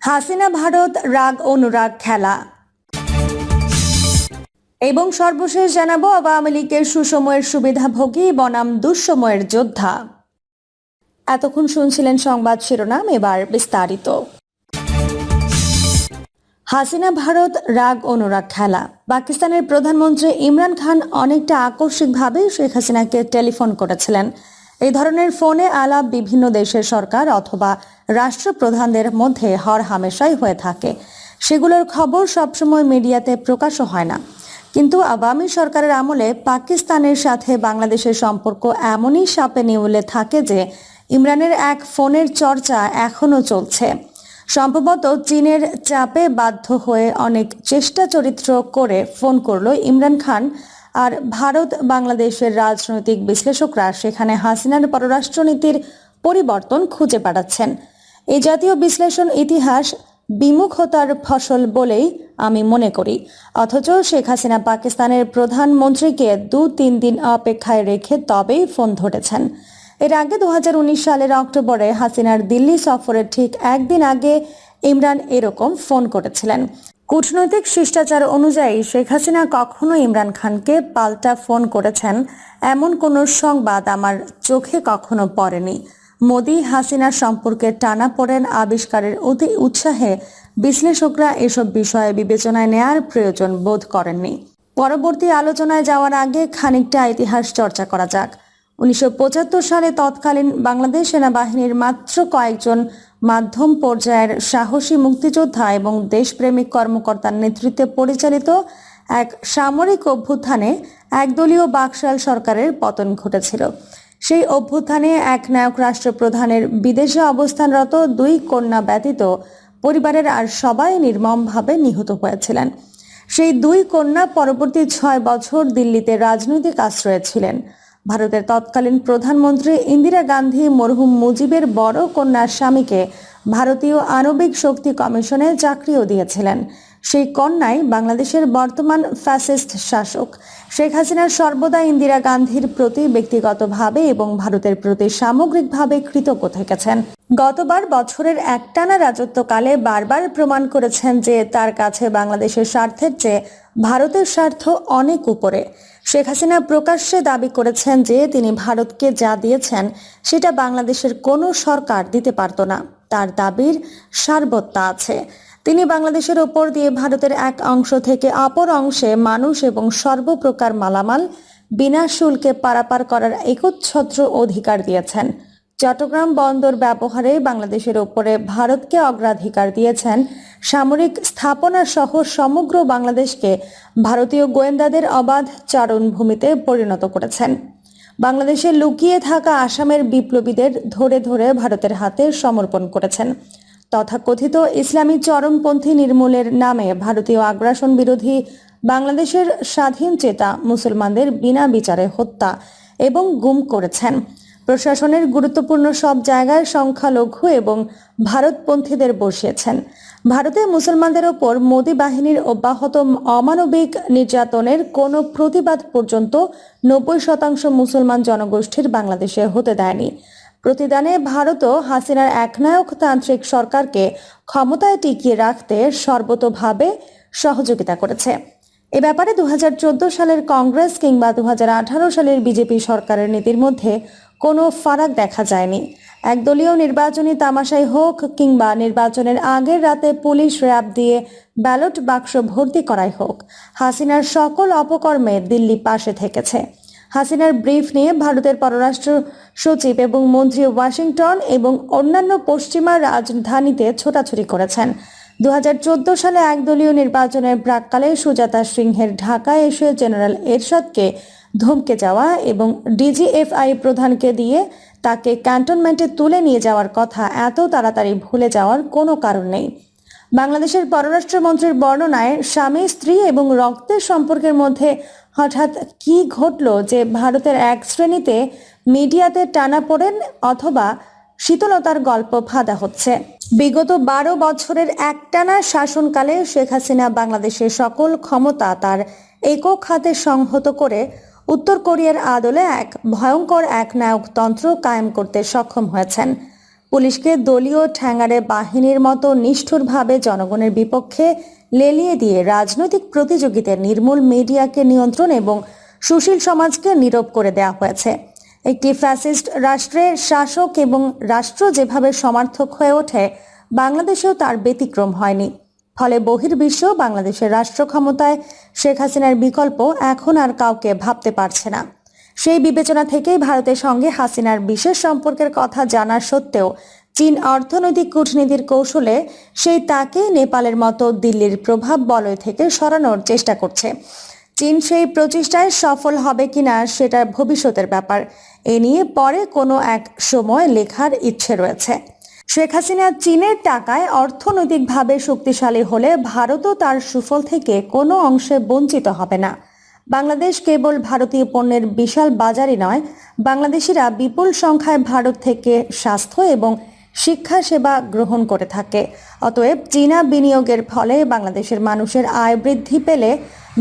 হাসিনা ভারত, রাগ, অনুরাগ খেলা। এবং সর্বশেষ জানাব, আওয়ামী লীগের সুসময়ের সুবিধাভোগী বনাম দুঃসময়ের যোদ্ধা। এতক্ষণ শুনছিলেন সংবাদ শিরোনাম, এবার বিস্তারিত। হাসিনা ভারত, রাগ, অনুরাগ খেলা। পাকিস্তানের প্রধানমন্ত্রী ইমরান খান অনেকটা আকস্মিকভাবে শেখ হাসিনাকে টেলিফোন করেছিলেন। এই ধরনের ফোনে আলাপ বিভিন্ন দেশের সরকার অথবা রাষ্ট্রপ্রধানদের মধ্যে হর হামেশাই হয়ে থাকে। সেগুলোর খবর সবসময় মিডিয়াতে প্রকাশও হয় না। কিন্তু আওয়ামী সরকারের আমলে পাকিস্তানের সাথে বাংলাদেশের সম্পর্ক এমনই সাপে নিউলে থাকে যে ইমরানের এক ফোনের চর্চা এখনও চলছে। সম্ভবত চীনের চাপে বাধ্য হয়ে অনেক চেষ্টা চরিত্র করে ফোন করল ইমরান খান আর ভারত বাংলাদেশের রাজনৈতিক বিশ্লেষকরা সেখানে হাসিনার পররাষ্ট্রনীতির পরিবর্তন খুঁজে বেড়াচ্ছেন এই জাতীয় বিশ্লেষণ ইতিহাস বিমুখতার ফসল বলেই আমি মনে করি। অথচ শেখ হাসিনা পাকিস্তানের প্রধানমন্ত্রীকে দু তিন দিন অপেক্ষায় রেখে তবেই ফোন ধরেছেন। এর আগে দু হাজার উনিশ সালের অক্টোবরে হাসিনার দিল্লি সফরের ঠিক একদিন আগে ইমরান এরকম ফোন করেছিলেন। কূটনৈতিক শিষ্টাচার অনুযায়ী শেখ হাসিনা কখনো ইমরান খানকে পাল্টা ফোন করেছেন, এমন কোনো সংবাদ আমার চোখে কখনো পড়েনি। মোদি হাসিনা সম্পর্কে টানা পড়েন আবিষ্কারের অতি উৎসাহে। বিশ্লেষকরা এসব বিষয়ে বিবেচনায় নেয়ার প্রয়োজন বোধ করেননি। পরবর্তী আলোচনায় যাওয়ার আগে খানিকটা ইতিহাস চর্চা করা যাক। উনিশশো পঁচাত্তর সালে তৎকালীন বাংলাদেশ সেনাবাহিনীর মাত্র কয়েকজন মাধ্যম পর্যায়ের সাহসী মুক্তিযোদ্ধা এবং দেশপ্রেমিক কর্মকর্তার নেতৃত্বে পরিচালিত এক সামরিক অভ্যুত্থানে একদলীয় বাকশাল সরকারের পতন ঘটেছিল। সেই অভ্যুত্থানে এক নায়ক রাষ্ট্রপ্রধানের বিদেশে অবস্থানরত দুই কন্যা ব্যতীত পরিবারের আর সবাই নির্মমভাবে নিহত হয়েছিলেন। সেই দুই কন্যা পরবর্তী ছয় বছর দিল্লিতে রাজনৈতিক আশ্রয়ে ছিলেন। ভারতের তৎকালীন প্রধানমন্ত্রী ইন্দিরা গান্ধী মরহুম মুজিবের বড় কন্যার স্বামীকে ভারতীয় আণবিক শক্তি কমিশনে চাকরিও দিয়েছিলেন। সেই কন্যাই বাংলাদেশের বর্তমান ফ্যাসিস্ট শাসক। শেখ হাসিনার সর্বদা ইন্দিরা গান্ধীর প্রতি ব্যক্তিগতভাবে এবং ভারতের প্রতি সামগ্রিকভাবে কৃতজ্ঞ থেকেছেন। গতবার বছরের একটানা রাজত্বকালে বারবার প্রমাণ করেছেন যে তার কাছে বাংলাদেশের স্বার্থের চেয়ে ভারতের স্বার্থ অনেক উপরে। শেখ হাসিনা প্রকাশ্যে দাবি করেছেন যে তিনি ভারতকে যা দিয়েছেন, সেটা বাংলাদেশের কোনো সরকার দিতে পারত না। তার দাবির সারবত্তা আছে। তিনি বাংলাদেশের ওপর দিয়ে ভারতের এক অংশ থেকে অপর অংশে মানুষ এবং সর্বপ্রকার মালামাল, বিনা শুল্কে পারাপার করার একচ্ছত্র অধিকার দিয়েছেন। চট্টগ্রাম বন্দর ব্যবহারে বাংলাদেশের ওপরে ভারতকে অগ্রাধিকার দিয়েছেন সামরিক স্থাপনা সহ সমগ্র বাংলাদেশকে ভারতীয় গোয়েন্দাদের অবাধ চারণভূমিতে পরিণত করেছেন। বাংলাদেশে লুকিয়ে থাকা আসামের বিপ্লবীদের ধরে ধরে ভারতের হাতে সমর্পণ করেছেন। তথাকথিত ইসলামী চরমপন্থী নির্মূলের নামে ভারতীয় আগ্রাসন বিরোধী বাংলাদেশের স্বাধীন চেতা মুসলমানদের বিনা বিচারে হত্যা এবং গুম করেছেন। প্রশাসনের গুরুত্বপূর্ণ সব জায়গায় সংখ্যালঘু এবং ভারতপন্থীদের বসিয়েছেন। ভারতে মুসলমানদের ওপর মোদী বাহিনীর অব্যাহত অমানবিক নির্যাতনের কোনো প্রতিবাদ পর্যন্ত নব্বই শতাংশ মুসলমান জনগোষ্ঠীর বাংলাদেশে হতে দেয়নি। প্রতিদানে ভারতও হাসিনার একনায়কতান্ত্রিক সরকারকে ক্ষমতায় টিকিয়ে রাখতে সর্বতোভাবে সহযোগিতা করেছে। এ ব্যাপারে দুহাজার চোদ্দ সালের কংগ্রেস কিংবা দু হাজার আঠারো সালের বিজেপি সরকারের নীতির মধ্যে কোনো ফারাক দেখা যায়নি। একদলীয় নির্বাচনী তামাশাই হোক কিংবা নির্বাচনের আগের রাতে পুলিশ র্যাব দিয়ে ব্যালট বাক্স ভর্তি করাই হোক, হাসিনার সকল অপকর্মে দিল্লি পাশে থেকেছে। হাসিনার ব্রিফ নিয়ে ভারতের পররাষ্ট্র সচিব এবং মন্ত্রী ওয়াশিংটন এবং অন্যান্য পশ্চিমা রাজধানীতে ছোটাছুটি করেছেন। দু হাজার চোদ্দ সালে একদলীয় নির্বাচনের প্রাককালে সুজাতা সিংহের ঢাকায় এসে জেনারেল এরশাদকে ধমকে যাওয়া এবং ডিজিএফআই প্রধানকে দিয়ে তাকে ক্যান্টনমেন্টে তুলে নিয়ে যাওয়ার কথা এত তাড়াতাড়ি ভুলে যাওয়ার কোনো কারণ নেই। বাংলাদেশের পররাষ্ট্রমন্ত্রীর বর্ণনায় স্বামী, স্ত্রী এবং রক্তের সম্পর্কের মধ্যে হঠাৎ কি ঘটলো যে ভারতের এক শ্রেণীতে মিডিয়াতে টানা পড়েন অথবা শীতলতার গল্প ফাঁদা হচ্ছে। বিগত বারো বছরের একটানা শাসনকালে শেখ হাসিনা বাংলাদেশের সকল ক্ষমতা তার একক হাতে সংহত করে উত্তর কোরিয়ার আদলে এক ভয়ঙ্কর এক নায়কতন্ত্র কায়েম করতে সক্ষম হয়েছেন। পুলিশকে দলীয় ঠ্যাঙ্গারে বাহিনীর মতো নিষ্ঠুরভাবে জনগণের বিপক্ষে লেলিয়ে দিয়ে রাজনৈতিক প্রতিযোগিতার নির্মূল মিডিয়াকে নিয়ন্ত্রণ এবং সুশীল সমাজকে নীরব করে দেওয়া হয়েছে। একটি ফ্যাসিস্ট রাষ্ট্রের শাসক এবং রাষ্ট্র যেভাবে সমার্থক হয়ে ওঠে, বাংলাদেশেও তার ব্যতিক্রম হয়নি। ফলে বহির্বিশ্ব বাংলাদেশের রাষ্ট্র ক্ষমতায় শেখ হাসিনার বিকল্প এখন আর কাউকে ভাবতে পারছে না। সেই বিবেচনা থেকেই ভারতের সঙ্গে হাসিনার বিশেষ সম্পর্কের কথা জানা সত্ত্বেও চীন অর্থনৈতিক কূটনীতির কৌশলে সেই তাকে নেপালের মতো দিল্লির প্রভাব বলয় থেকে সরানোর চেষ্টা করছে। চীন সেই প্রচেষ্টায় সফল হবে কিনা সেটা ভবিষ্যতের ব্যাপার। এ নিয়ে পরে কোনো এক সময় লেখার ইচ্ছে রয়েছে। শেখ হাসিনা চীনের টাকায় অর্থনৈতিকভাবে শক্তিশালী হলে ভারতও তার সুফল থেকে কোনো অংশে বঞ্চিত হবে না। বাংলাদেশ কেবল ভারতীয় পণ্যের বিশাল বাজারই নয়, বাংলাদেশিরা বিপুল সংখ্যায় ভারত থেকে স্বাস্থ্য এবং শিক্ষা সেবা গ্রহণ করে থাকে। অতএব চীনা বিনিয়োগের ফলে বাংলাদেশের মানুষের আয় বৃদ্ধি পেলে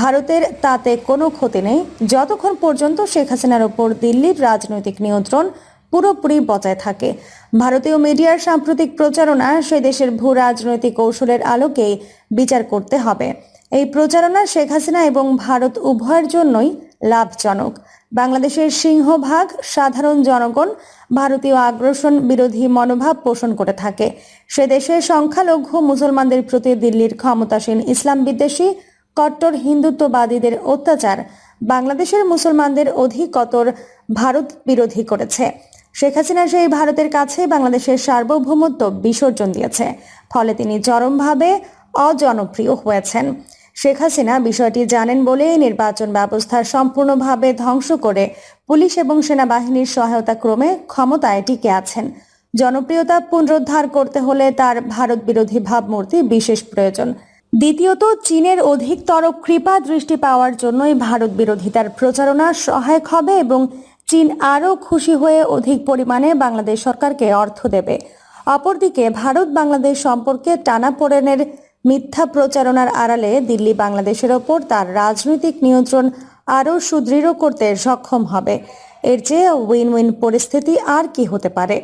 ভারতের তাতে কোনো ক্ষতি নেই। যতক্ষণ পর্যন্ত শেখ হাসিনার ওপর দিল্লির রাজনৈতিক নিয়ন্ত্রণ পুরোপুরি বজায় থাকে। ভারতীয় মিডিয়ার সাম্প্রতিক প্রচারণা সে দেশের ভূ রাজনৈতিক কৌশলের আলোকে বিচার করতে হবে। এই প্রচারণা শেখ হাসিনা এবং ভারত উভয়ের জন্যই লাভজনক। বাংলাদেশের সিংহভাগ সাধারণ জনগণ, ভারতীয় আগ্রাসন বিরোধী মনোভাব পোষণ করে থাকে। সে দেশের সংখ্যালঘু মুসলমানদের প্রতি দিল্লির ক্ষমতাসীন ইসলাম বিদ্বেষী, কট্টর হিন্দুত্ববাদীদের অত্যাচার বাংলাদেশের মুসলমানদের অধিকতর ভারত বিরোধী করেছে। শেখ হাসিনা সেই ভারতের কাছে বাংলাদেশের সার্বভৌমত্ব বিসর্জন দিয়েছে। ফলে তিনি চরমভাবে অজনপ্রিয় হয়েছেন। শেখ হাসিনা বিষয়টি জানেন বলেই নির্বাচন ব্যবস্থা সম্পূর্ণভাবে ধ্বংস করে পুলিশ এবং সেনাবাহিনীর সহায়তা ক্রমে ক্ষমতায় টিকে আছেন। জনপ্রিয়তা পুনরুদ্ধার করতে হলে তার ভারত বিরোধী ভাবমূর্তি বিশেষ প্রয়োজন। দ্বিতীয়ত, চীনের অধিকতর কৃপা দৃষ্টি পাওয়ার জন্যই ভারত বিরোধিতার প্রচারণা সহায়ক হবে এবং চীন আরও খুশি হয়ে অধিক পরিমাণে বাংলাদেশ সরকারকে অর্থ দেবে। অপরদিকে ভারত বাংলাদেশ সম্পর্কে টানাপোড়েনের মিথ্যা প্রচারণার আড়ালে দিল্লি বাংলাদেশের ওপর তার রাজনৈতিক নিয়ন্ত্রণ আরও সুদৃঢ় করতে সক্ষম হবে। এর চেয়ে উইন উইন পরিস্থিতি আর কি হতে পারে?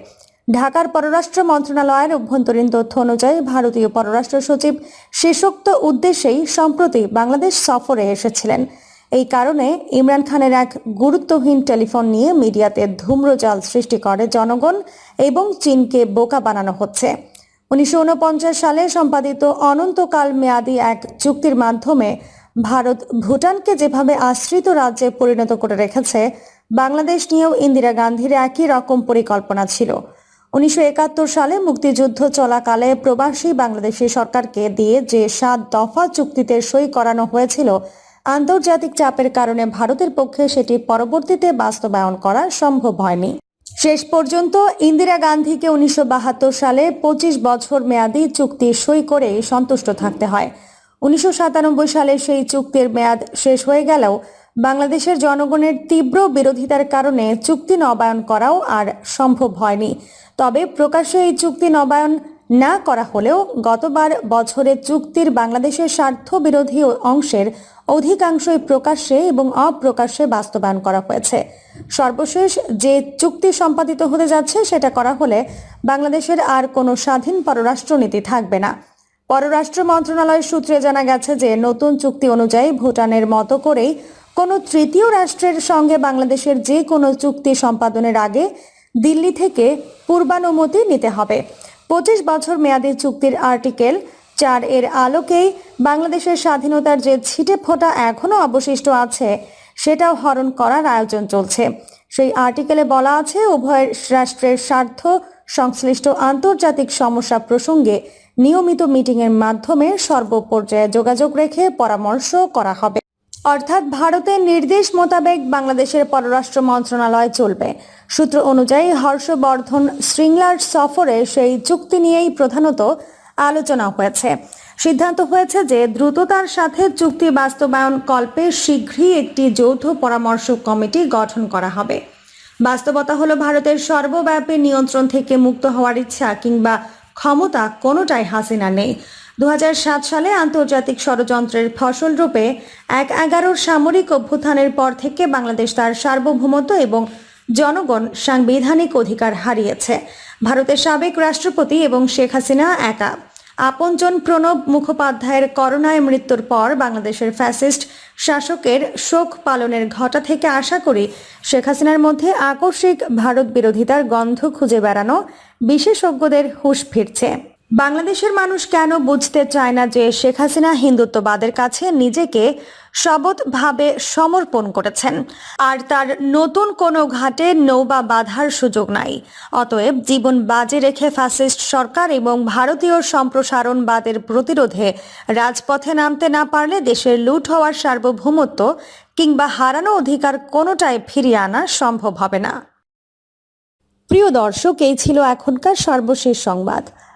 ঢাকার পররাষ্ট্র মন্ত্রণালয়ের অভ্যন্তরীণ তথ্য অনুযায়ী ভারতীয় পররাষ্ট্র সচিব শেষোক্ত উদ্দেশ্যেই সম্প্রতি বাংলাদেশ সফরে এসেছিলেন। এই কারণে ইমরান খানের এক গুরুত্বহীন টেলিফোন নিয়ে মিডিয়াতে ধূম্রজাল সৃষ্টি করে জনগণ এবং চীনকে বোকা বানানো হচ্ছে। উনিশশো উনপঞ্চাশ সালে সম্পাদিত অনন্তকাল মেয়াদী এক চুক্তির মাধ্যমে ভারত ভুটানকে যেভাবে আশ্রিত রাজ্যে পরিণত করে রেখেছে, বাংলাদেশ নিয়েও ইন্দিরা গান্ধীর একই রকম পরিকল্পনা ছিল। উনিশশো একাত্তর সালে মুক্তিযুদ্ধ চলাকালে প্রবাসী বাংলাদেশি সরকারকে দিয়ে যে সাত দফা চুক্তিতে সই করানো হয়েছিল আন্তর্জাতিক চাপের কারণে ভারতের পক্ষে সেটি পরবর্তীতে বাস্তবায়ন করা সম্ভব হয়নি। শেষ পর্যন্ত ইন্দিরা গান্ধীকে উনিশশো বাহাত্তর সালে পঁচিশ বছর মেয়াদী চুক্তি সই করে সন্তুষ্ট থাকতে হয়। উনিশশো সাতানব্বই সালে সেই চুক্তির মেয়াদ শেষ হয়ে গেলেও বাংলাদেশের জনগণের তীব্র বিরোধিতার কারণে চুক্তি নবায়ন করাও আর সম্ভব হয়নি। তবে প্রকাশ্যে এই চুক্তি নবায়ন না করা হলেও গতবার বছরে চুক্তির বাংলাদেশের স্বার্থ বিরোধী অংশের অধিকাংশই প্রকাশ্যে এবং অপ্রকাশ্যে বাস্তবায়ন করা হয়েছে। সর্বশেষ যে চুক্তি সম্পাদিত হতে যাচ্ছে, সেটা করা হলে বাংলাদেশের আর কোনো স্বাধীন পররাষ্ট্রনীতি থাকবে না। পররাষ্ট্র মন্ত্রণালয় সূত্রে জানা গেছে যে, নতুন চুক্তি অনুযায়ী ভুটানের মতো করেই কোনো তৃতীয় রাষ্ট্রের সঙ্গে বাংলাদেশের যে কোনো চুক্তি সম্পাদনের আগে দিল্লি থেকে পূর্বানুমতি নিতে হবে। পঁচিশ বছর মেয়াদী চুক্তির আর্টিকেল চার এর আলোকেই বাংলাদেশের স্বাধীনতার যে ছিটে ফোটা এখনও অবশিষ্ট আছে, সেটাও হরণ করার আয়োজন চলছে। সেই আর্টিকেলে বলা আছে, উভয় রাষ্ট্রের স্বার্থ সংশ্লিষ্ট আন্তর্জাতিক সমস্যা প্রসঙ্গে নিয়মিত মিটিংয়ের মাধ্যমে সর্বপর্যায়ে যোগাযোগ রেখে পরামর্শ করা হবে। অর্থাৎ ভারতের নির্দেশ মোতাবেক বাংলাদেশের পররাষ্ট্র মন্ত্রণালয় চলবে। সূত্র অনুযায়ী হর্ষবর্ধন শৃঙ্গলার সফরে সেই চুক্তি নিয়েই প্রধানত আলোচনা হয়েছে। সিদ্ধান্ত হয়েছে যে দ্রুততার সাথে চুক্তি বাস্তবায়ন কল্পে শীঘ্রই একটি যৌথ পরামর্শ কমিটি গঠন করা হবে। বাস্তবতা হলো, ভারতের সর্বব্যাপী নিয়ন্ত্রণ থেকে মুক্ত হওয়ার ইচ্ছা কিংবা ক্ষমতা কোনোটাই হাসিনা নেই। দু হাজার সাত সালে আন্তর্জাতিক ষড়যন্ত্রের ফসল রূপে এক এগারোর সামরিক অভ্যুত্থানের পর থেকে বাংলাদেশ তার সার্বভৌমত্ব এবং জনগণ সাংবিধানিক অধিকার হারিয়েছে। ভারতের সাবেক রাষ্ট্রপতি এবং শেখ হাসিনা একা। আপনজন প্রণব মুখোপাধ্যায়ের করোনায় মৃত্যুর পর বাংলাদেশের ফ্যাসিস্ট শাসকের শোক পালনের ঘটা থেকে আশা করি শেখ হাসিনার মধ্যে আকস্মিক ভারত বিরোধিতার গন্ধ খুঁজে বেড়ানো বিশেষজ্ঞদের হুঁশ ফিরছে। বাংলাদেশের মানুষ কেন বুঝতে চায় না যে শেখ হাসিনা হিন্দুত্ববাদের কাছে নিজেকে শবথভাবে সমর্পণ করেছেন? আর তার নতুন কোনো ঘাটে নৌবা বাধার সুযোগ নাই। অতএব জীবন বাজে রেখে ফ্যাসিস্ট সরকার এবং ভারতীয় সম্প্রসারণবাদের প্রতিরোধে রাজপথে নামতে না পারলে দেশের লুট হওয়ার সার্বভৌমত্ব কিংবা হারানো অধিকার কোনোটাই ফিরিয়ে আনা সম্ভব হবে না। প্রিয় দর্শক, এই ছিল এখনকার সর্বশেষ সংবাদ।